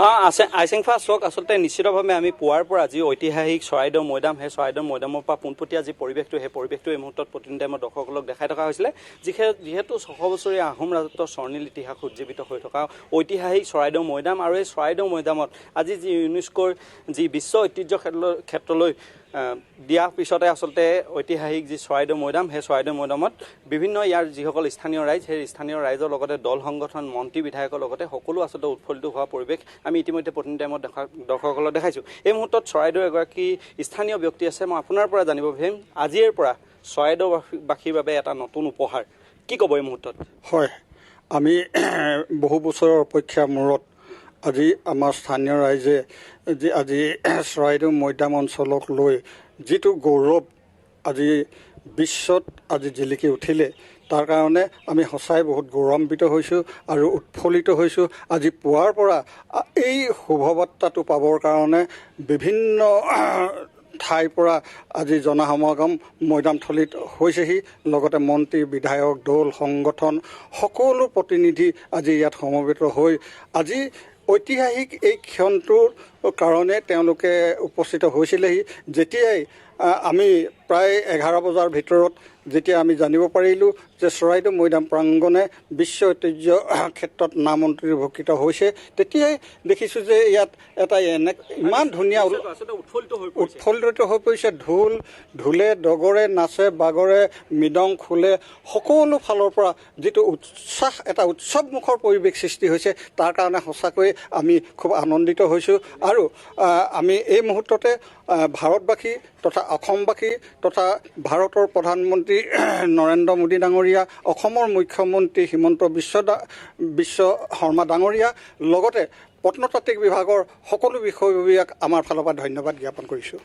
আছে আইচেংফা চক আচলতে নিশ্চিতভাৱে আমি পুৱাৰ পৰা যি ঐতিহাসিক চৰাইদেউ মৈদাম সেই চৰাইদেউ মৈদামৰ পৰা পোনপটীয়া যি পৰিৱেশটো সেই পৰিৱেশটো এই মুহূৰ্তত প্ৰতিনিধি মই দৰ্শকসকলক দেখাই থকা হৈছিলে। যিহে যিহেতু ছশ বছৰীয়া আহোম ৰাজত্বৰ স্বৰ্ণীল ইতিহাস উজ্জীৱিত হৈ থকা ঐতিহাসিক চৰাইদেউ মৈদাম আৰু এই চৰাইদেউ মৈদামত আজি যি ইউনেস্কোৰ যি বিশ্ব ঐতিহ্য ক্ষেত্ৰ- ক্ষেত্ৰলৈ দিয়াৰ পিছতে আচলতে ঐতিহাসিক যি চৰাইদেউ মৈদাম সেই চৰাইদেউ মৈদামত বিভিন্ন ইয়াৰ যিসকল স্থানীয় ৰাইজ সেই স্থানীয় ৰাইজৰ লগতে দল সংগঠন মন্ত্ৰী বিধায়কৰ লগতে সকলো আচলতে উৎফুল্লিত হোৱা পৰিৱেশ আমি ইতিমধ্যে প্ৰতিনিধি টাইমত দেখা দৰ্শকসকলক দেখাইছোঁ। এই মুহূৰ্তত চৰাইদেউ এগৰাকী স্থানীয় ব্যক্তি আছে মই আপোনাৰ পৰা জানিব বিচাৰিম আজিৰ পৰা চৰাইদেউবাসীৰ বাবে এটা নতুন উপহাৰ। কি ক'ব এই মুহূৰ্তত? হয় আমি বহু বছৰৰ অপেক্ষাৰ মূৰত আজি আমাৰ স্থানীয় ৰাইজে আজি চৰাইদেউ মৈদাম অঞ্চলক লৈ যিটো গৌৰৱ আজি বিশ্বত আজি জিলিকি উঠিলে তাৰ কাৰণে আমি সঁচাই বহুত গৌৰৱান্বিত হৈছোঁ আৰু উৎফুল্লিত হৈছোঁ। আজি পুৱাৰ পৰা এই শুভবাৰ্তাটো পাবৰ কাৰণে বিভিন্ন ঠাইৰ পৰা আজি জনসমাগম মৈদামথলীত হৈছেহি। লগতে মন্ত্ৰী বিধায়ক দল সংগঠন সকলো প্ৰতিনিধি আজি ইয়াত সমবেত হৈ আজি ঐতিহাসিক এই ক্ষণটোৰ কাৰণে তেওঁলোকে উপস্থিত হৈছিলেহি। যেতিয়াই আমি প্ৰায় এঘাৰ বজাৰ ভিতৰত যেতিয়া আমি জানিব পাৰিলোঁ যে চৰাইদেউ মৈদাম প্ৰাংগণে বিশ্ব ঐতিহ্য ক্ষেত্ৰত নাম অন্তৰ্ভুক্ত হৈছে তেতিয়াই দেখিছোঁ যে ইয়াত এটা এনে ইমান ধুনীয়া উৎফুল্লিত হৈ পৰিছে। ঢোল ঢোলে ডগৰে নাচে বাগৰে মৃদং খোলে সকলো ফালৰ পৰা যিটো উৎসাহ এটা উৎসৱমুখৰ পৰিৱেশ সৃষ্টি হৈছে তাৰ কাৰণে সঁচাকৈয়ে আমি খুব আনন্দিত হৈছোঁ। আৰু আমি এই মুহূৰ্ততে ভাৰতবাসী তথা অসমবাসী তথা ভাৰতৰ প্ৰধানমন্ত্ৰী নৰেন্দ্ৰ মোদী ডাঙৰীয়া অসমৰ মুখ্যমন্ত্ৰী হিমন্ত বিশ্ব বিশ্ব শৰ্মা ডাঙৰীয়া লগতে প্ৰত্নতাত্ত্বিক বিভাগৰ সকলো বিষয়ববীয়াক আমাৰ ফালৰ পৰা ধন্যবাদ জ্ঞাপন কৰিছোঁ।